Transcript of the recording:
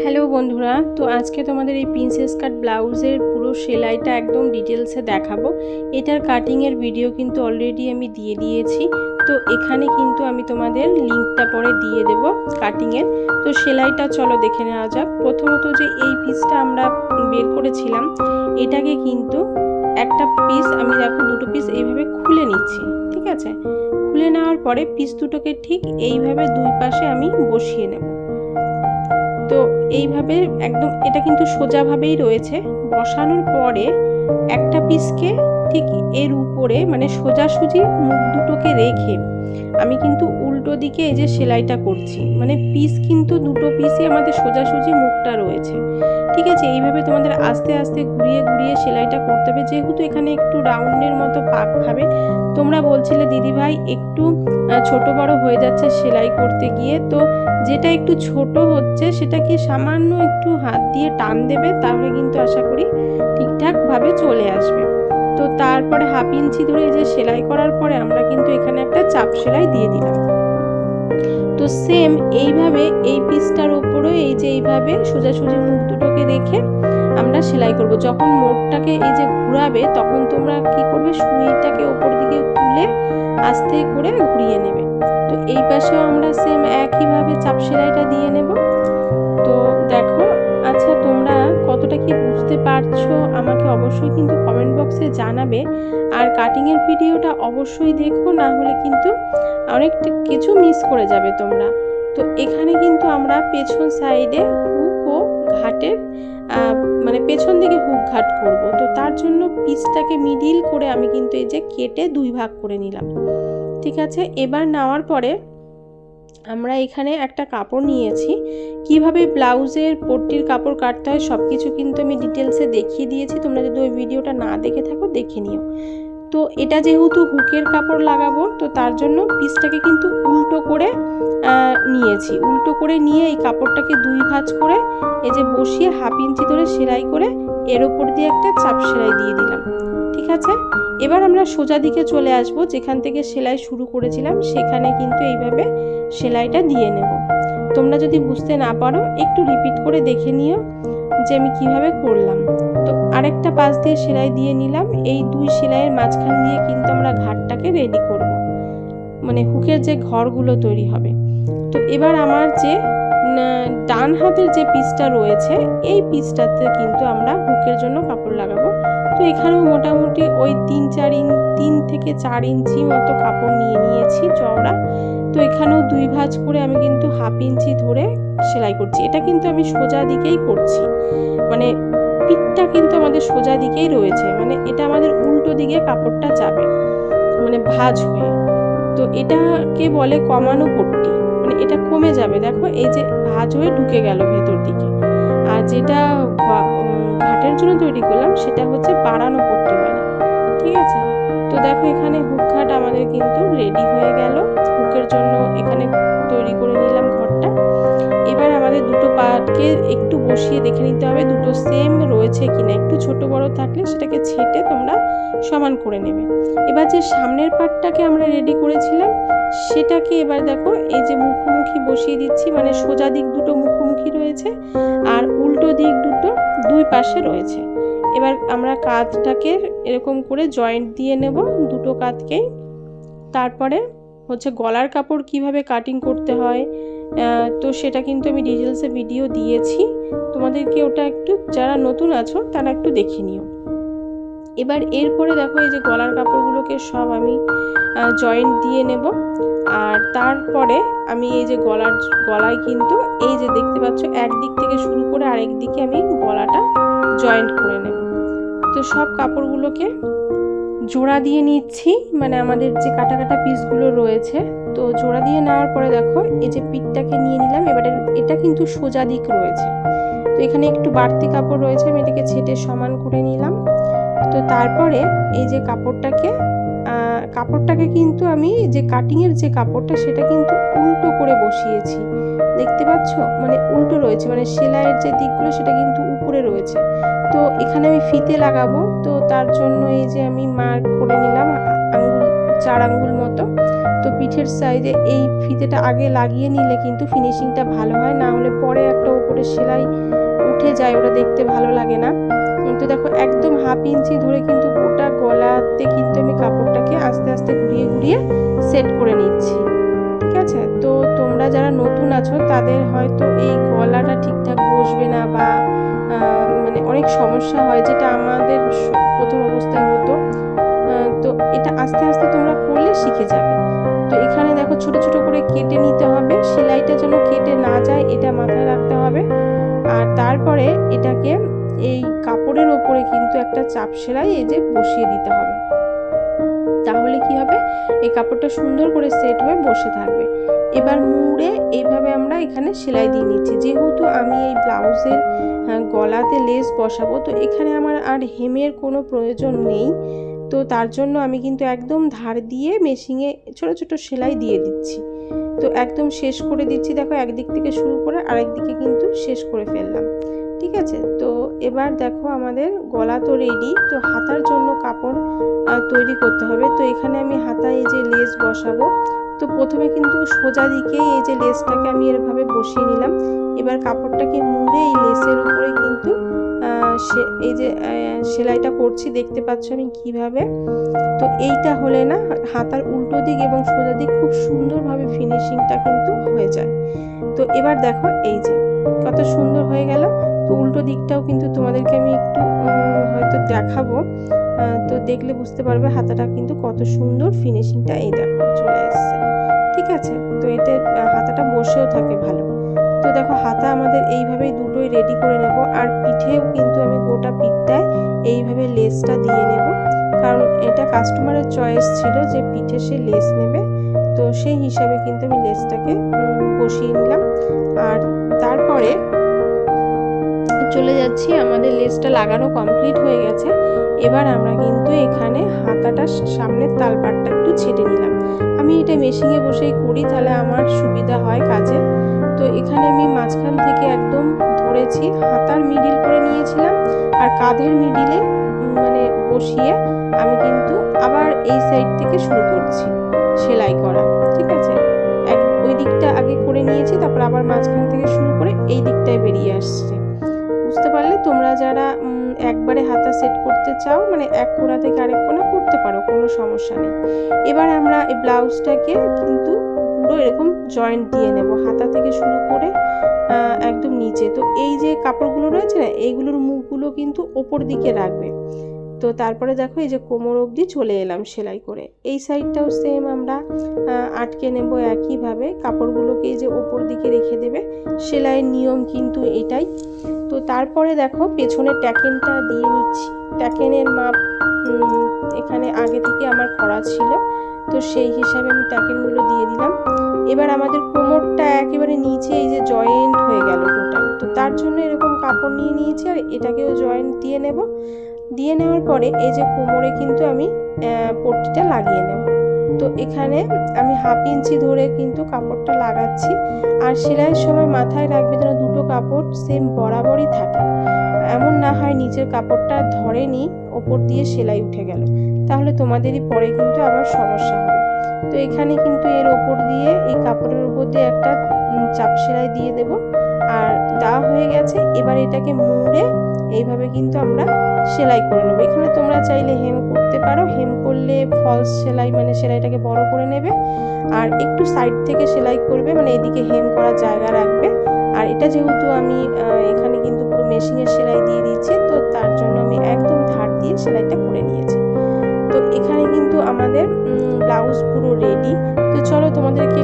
Hello বন্ধুরা, তো আজকে তোমাদের এই প্রিন্সেস কাট ব্লাউজের পুরো সেলাইটা একদম ডিটেলসে দেখাবো। এটার কাটিংয়ের ভিডিও কিন্তু অলরেডি আমি দিয়ে দিয়েছি। তো এখানে কিন্তু আমি তোমাদের লিঙ্কটা পরে দিয়ে দেব কাটিংয়ের তো সেলাইটা চলো দেখে নেওয়া যাক। প্রথমত যে এই পিসটা আমরা বের করেছিলাম, এটাকে কিন্তু একটা পিস আমি দেখো দুটো পিস এইভাবে খুলে নিচ্ছি, ঠিক আছে? খুলে নেওয়ার পরে পিস দুটোকে ঠিক এইভাবে দুই পাশে আমি বসিয়ে নেব। তো এইভাবে একদম এটা কিন্তু সোজাভাবেই রয়েছে। বসানোর পরে একটা পিসকে ঠিক এর উপরে মানে সোজাসুজি মুখ দুটোকে রেখে আমি কিন্তু উল্টো দিকে এই যে সেলাইটা করছি। মানে পিস কিন্তু দুটো পিসই আমাদের সোজাসুজি মুখটা রয়েছে। ঠিক আছে, এইভাবে তোমাদের আস্তে আস্তে ঘুরিয়ে ঘুরিয়ে সেলাইটা করতে হবে। যেহেতু এখানে একটু রাউন্ডের মতো পাক খাবে, তোমরা বলছিলে দিদি ভাই একটু ছোট বড় হয়ে যাচ্ছে সেলাই করতে গিয়ে। তো যেটা একটু ছোট হচ্ছে সেটা কি সামান্য একটু হাত দিয়ে টান দেবে, তাহলে কিন্তু আশা করি ঠিকঠাকভাবে চলে আসবে। তো তারপরে হাফ ইঞ্চি ধরে যে সেলাই করার পরে আমরা কিন্তু এখানে একটা চাপ সেলাই দিয়ে দিলাম। তো সেম এইভাবে এই পিসটার ওপরও এই যে এইভাবে সোজাসুজি মুখ দুটোকে রেখে আমরা সেলাই করব। যখন মোড়টাকে এই যে ঘুরাবে, তখন তোমরা কি করবে? সুইটাকে ওপর দিকে তুলে আস্তে করে ঘুরিয়ে নেবে। তো এই পাশেও আমরা সেম একইভাবে চাপ সেলাইটা দিয়ে নেব। পারছ আমাকে অবশ্যই কিন্তু কমেন্ট বক্সে জানাবে। আর কাটিংয়ের ভিডিওটা অবশ্যই দেখো, না হলে কিন্তু অনেক কিছু মিস করে যাবে তোমরা। তো এখানে কিন্তু আমরা পেছন সাইডে হুক ও ঘাটের মানে পেছন দিকে হুক ঘাট করব। তো তার জন্য পিসটাকে মিডিল করে আমি কিন্তু এই যে কেটে দুই ভাগ করে নিলাম। ঠিক আছে? এবার নেওয়ার পরে আমরা এখানে একটা কাপড় নিয়েছি। কীভাবে ব্লাউজের পট্টির কাপড় কাটতে হয় সব কিছু কিন্তু আমি ডিটেলসে দেখিয়ে দিয়েছি। তোমরা যদি ওই ভিডিওটা না দেখে থাকো, দেখে নিও। তো এটা যেহেতু হুকের কাপড় লাগাবো, তো তার জন্য পিসটাকে কিন্তু উল্টো করে নিয়েছি। উল্টো করে নিয়ে এই কাপড়টাকে দুই ভাঁজ করে, এই যে বসিয়ে হাফ ইঞ্চি ধরে সেলাই করে, এর ওপর দিয়ে একটা চাপ সেলাই দিয়ে দিলাম। ঠিক আছে? এবার আমরা সোজা দিকে চলে আসব, যেখান থেকে সেলাই শুরু করেছিলাম, সেখানে কিন্তু এইভাবে সেলাইটা দিয়ে নেব। তোমরা যদি বুঝতে না পারো, একটু রিপিট করে দেখে নিও যে আমি কীভাবে করলাম। তো আরেকটা পাশ দিয়ে সেলাই দিয়ে নিলাম, এই দুই সেলাইয়ের মাঝখান দিয়ে কিন্তু আমরা ঘাটটাকে রেডি করব। মানে হুকের যে ঘরগুলো তৈরি হবে। তো এবার আমার যে ডান হাতের যে পিসটা রয়েছে, এই পিসটাতে কিন্তু আমরা হুকের জন্য কাপড় লাগাবো। তো এখানেও মোটামুটি ওই তিন চার ইঞ্চ তিন থেকে চার ইঞ্চি মতো কাপড় নিয়ে নিয়েছি চওড়া। তো এখানেও দুই ভাঁজ করে আমি কিন্তু হাফ ইঞ্চি ধরে সেলাই করছি। এটা কিন্তু আমি সোজা দিকেই করছি। মানে পিঠটা কিন্তু আমাদের সোজা দিকেই রয়েছে। মানে এটা আমাদের উল্টো দিকে কাপড়টা যাবে মানে ভাঁজ হয়ে। তো এটাকে বলে কমানো পট্টি। মানে এটা কমে যাবে। দেখো, এই যে ভাঁজ হয়ে ঢুকে গেল ভেতর দিকে। আর যেটা ঘাটের জন্য তৈরি করলাম, সেটা হচ্ছে বাড়ানো পট্টি বলে। ঠিক আছে? তো দেখো এখানে হুক ঘাট আমাদের কিন্তু রেডি হয়ে গেল। হুকের জন্য এখানে তৈরি করে নিলাম ঘরটা। এবার আমাদের দুটো পাটকে একটু বসিয়ে দেখে নিতে হবে, দুটো সেম রয়েছে কিনা। একটু ছোট বড় থাকলে সেটাকে ছেটে তোমরা সমান করে নেবে। এবার যে সামনের পাটটাকে আমরা রেডি করেছিলাম, সেটাকে এবার দেখো, এই যে মুখোমুখি বসিয়ে দিচ্ছি মানে সোজা দিক দুটো মুখোমুখি রয়েছে, আর উল্টো দিক দুটো দুই পাশে রয়েছে। এবার আমরা কাঁধটাকে এরকম করে জয়েন্ট দিয়ে নেব দুটো কাঁধকেই তারপরে হচ্ছে গলার কাপড় কীভাবে কাটিং করতে হয় তো সেটা কিন্তু আমি ডিটেলসে ভিডিও দিয়েছি। তোমাদেরকে ওটা একটু, যারা নতুন আছো, তারা একটু দেখে নিও। এবার এরপরে দেখো এই যে গলার কাপড়গুলোকে সব আমি জয়েন্ট দিয়ে নেব। আর তারপরে আমি এই যে গলার, গলায় কিন্তু এই যে দেখতে পাচ্ছ একদিক থেকে শুরু করে আরেক দিকে আমি গলাটা জয়েন্ট করে নেব। তো সব কাপড়গুলোকে জোড়া দিয়ে নিচ্ছি মানে আমাদের যে কাটা কাটা পিসগুলো রয়েছে। তো জোড়া দিয়ে নেওয়ার পরে দেখো এই যে পিঠটাকে নিয়ে নিলাম, এবারে এটা কিন্তু সোজা দিক রয়েছে। তো এখানে একটু বাড়তি কাপড় রয়েছে, আমি এটাকে ছেটে সমান করে নিলাম। তো তারপরে এই যে কাপড়টাকে কাপড়টাকে কিন্তু আমি যে কাটিংয়ের যে কাপড়টা, সেটা কিন্তু উল্টো করে বসিয়েছি। দেখতে পাচ্ছ? মানে উল্টো রয়েছে মানে সেলাইয়ের যে দিকগুলো, সেটা কিন্তু উপরে রয়েছে। তো এখানে আমি ফিতে লাগাবো। তো তার জন্য এই যে আমি মার্ক করে নিলাম আঙুল চার আঙ্গুল মতো। তো পিঠের সাইডে এই ফিতেটা আগে লাগিয়ে নিলে কিন্তু ফিনিশিংটা ভালো হয়। না হলে পরে একটা উপরে সেলাই উঠে যায়, ওটা দেখতে ভালো লাগে না। তো দেখো, একদম হাফ ইঞ্চি ধরে কিন্তু গোটা গলাতে কিন্তু আমি কাপড়টাকে আস্তে আস্তে ঘুরিয়ে ঘুরিয়ে সেট করে নিচ্ছি। ঠিক আছে? তো তোমরা যারা নতুন আছো, তাদের হয়তো এই গলাটা ঠিকঠাক বসবে না বা মানে অনেক সমস্যা হয়, যেটা আমাদের প্রথম অবস্থায় হতো। তো এটা আস্তে আস্তে তোমরা করলে শিখে যাবে। তো এখানে দেখো, ছোট ছোট করে কেটে নিতে হবে। সেলাইটা যেন কেটে না যায়, এটা মাথায় রাখতে হবে। আর তারপরে এটাকে এই কাপড়ের ওপরে কিন্তু একটা চাপ সেলাই এই যে বসিয়ে দিতে হবে। তাহলে কি হবে? এই কাপড়টা সুন্দর করে সেট হয়ে বসে থাকবে। এবার মুড়ে এইভাবে আমরা এখানে সেলাই দিয়ে নিচ্ছি। যেহেতু আমি এই ব্লাউজের গলাতে লেস বসাবো, তো এখানে আমার আর হেমের কোনো প্রয়োজন নেই। তো তার জন্য আমি কিন্তু একদম ধার দিয়ে মেশিনে ছোট ছোট সেলাই দিয়ে দিচ্ছি। তো একদম শেষ করে দিচ্ছি। দেখো একদিক থেকে শুরু করে আরেক দিকে কিন্তু শেষ করে ফেললাম। ঠিক আছে? তো এবার দেখো আমাদের গলা তো রেডি তো হাতার জন্য কাপড় তৈরি করতে হবে। তো এখানে আমি হাতায় এই যে লেস বসাবো। তো প্রথমে কিন্তু সোজা দিকে এই যে লেসটাকে আমি এরভাবে বসিয়ে নিলাম। এবার কাপড়টাকে মুড়ে এই লেসের উপরে কিন্তু এই যে সেলাইটা করছি। দেখতে পাচ্ছ আমি কীভাবে? তো এইটা হলে না, হাতার উল্টো দিক এবং সোজা দিক খুব সুন্দরভাবে ফিনিশিংটা কিন্তু হয়ে যায়। তো এবার দেখো এই যে, কত সুন্দর হয়ে গেল। তো উল্টো দিকটাও কিন্তু তোমাদেরকে আমি একটু হয়তো দেখাবো। তো দেখলে বুঝতে পারবে হাতাটা কিন্তু কত সুন্দর ফিনিশিংটা এই দেখো, চলে এসছে। ঠিক আছে? তো এতে হাতাটা বসেও থাকে ভালো। তো দেখো, হাতা আমাদের এইভাবেই দুটোই রেডি করে নেব। আর পিঠেও কিন্তু আমি গোটা পিঠটায় এইভাবে লেসটা দিয়ে নেব। কারণ এটা কাস্টমারের চয়েস ছিল যে পিঠে সে লেস নেবে। তো সেই হিসাবে কিন্তু আমি লেসটাকে বসিয়ে নিলাম। আর তারপরে চলে যাচ্ছি, আমাদের লেসটা লাগানো কমপ্লিট হয়ে গেছে। এবার আমরা কিন্তু এখানে হাতাটা সামনের তালপাটটা একটু ছেটে নিলাম। আমি এটা মেশিনে বসেই করি, তাহলে আমার সুবিধা হয় কাজে। তো এখানে আমি মাঝখান থেকে একদম ধরেছি, হাতার মিডিল করে নিয়েছিলাম, আর কাঁধের মিডিলে মানে বসিয়ে আমি কিন্তু আবার এই সাইড থেকে শুরু করছি, সেলাই করা, ঠিক আছে? এক, ওই দিকটা আগে করে নিয়েছি, তারপর আবার মাঝখান থেকে শুরু করে এই দিকটায় বেরিয়ে আসছে। বুঝতে পারলে তোমরা যারা একবারে হাতা সেট করতে চাও মানে এক কোনা থেকে আরেক কোনা করতে পারো, কোনো সমস্যা নেই। এবার আমরা এই ব্লাউজটাকে কিন্তু পুরো এরকম জয়েন্ট দিয়ে নেব, হাতা থেকে শুরু করে একদম নিচে। তো এই যে কাপড়গুলো রয়েছে না, এইগুলোর মুখগুলো কিন্তু ওপর দিকে রাখবে। তো তারপরে দেখো এই যে কোমর অবধি চলে এলাম সেলাই করে। এই সাইডটাও সেম আমরা আটকে নেব একইভাবে। কাপড়গুলোকে যে ওপর দিকে রেখে দেবে। সেলাইয়ের নিয়ম কিন্তু এটাই। তো তারপরে দেখো পেছনের ট্যাকেনটা দিয়ে নিচ্ছি। ট্যাকেনের মাপ এখানে আগে থেকে আমার করা ছিল। তো সেই হিসাবে আমি ট্যাকেনগুলো দিয়ে দিলাম। এবার আমাদের কোমরটা একেবারে নিচে এই যে জয়েন্ট হয়ে গেল টোটাল তো তার জন্য এরকম কাপড় নিয়ে নিয়েছি আর এটাকেও জয়েন্ট দিয়ে নেব। দিয়ে নেওয়ার পরে এই যে কোমরে কিন্তু আমি পট্টিটা লাগিয়ে নেব। তো এখানে আমি হাফ ইঞ্চি ধরে কিন্তু কাপড়টা লাগাচ্ছি। আর সেলাইয়ের সময় মাথায় রাখবে যেন দুটো কাপড় সেম বরাবরই থাকে। এমন না হয় নিচের কাপড়টা ধরেনি, ওপর দিয়ে সেলাই উঠে গেল। তাহলে তোমাদেরই পরে কিন্তু আবার সমস্যা হবে। তো এখানে কিন্তু এর ওপর দিয়ে এই কাপড়ের উপর দিয়ে একটা চাপ সেলাই দিয়ে দেব। আর দেওয়া হয়ে গেছে। এবার এটাকে মুড়ে এইভাবে কিন্তু আমরা সেলাই করে নেব। এখানে তোমরা চাইলে হেম করতে পারো। হেম করলে ফলস সেলাই মানে সেলাইটাকে বড় করে নেবে। আর একটু সাইড থেকে সেলাই করবে মানে এদিকে হেম করার জায়গা রাখবে। আর এটা যেহেতু আমি এখানে কিন্তু পুরো মেশিনের সেলাই দিয়ে দিচ্ছি তো তার জন্য আমি একদম ধার দিয়ে সেলাইটা করে নিয়েছি। তো এখানে কিন্তু আমাদের ব্লাউজ পুরো রেডি তো চলো তোমাদেরকে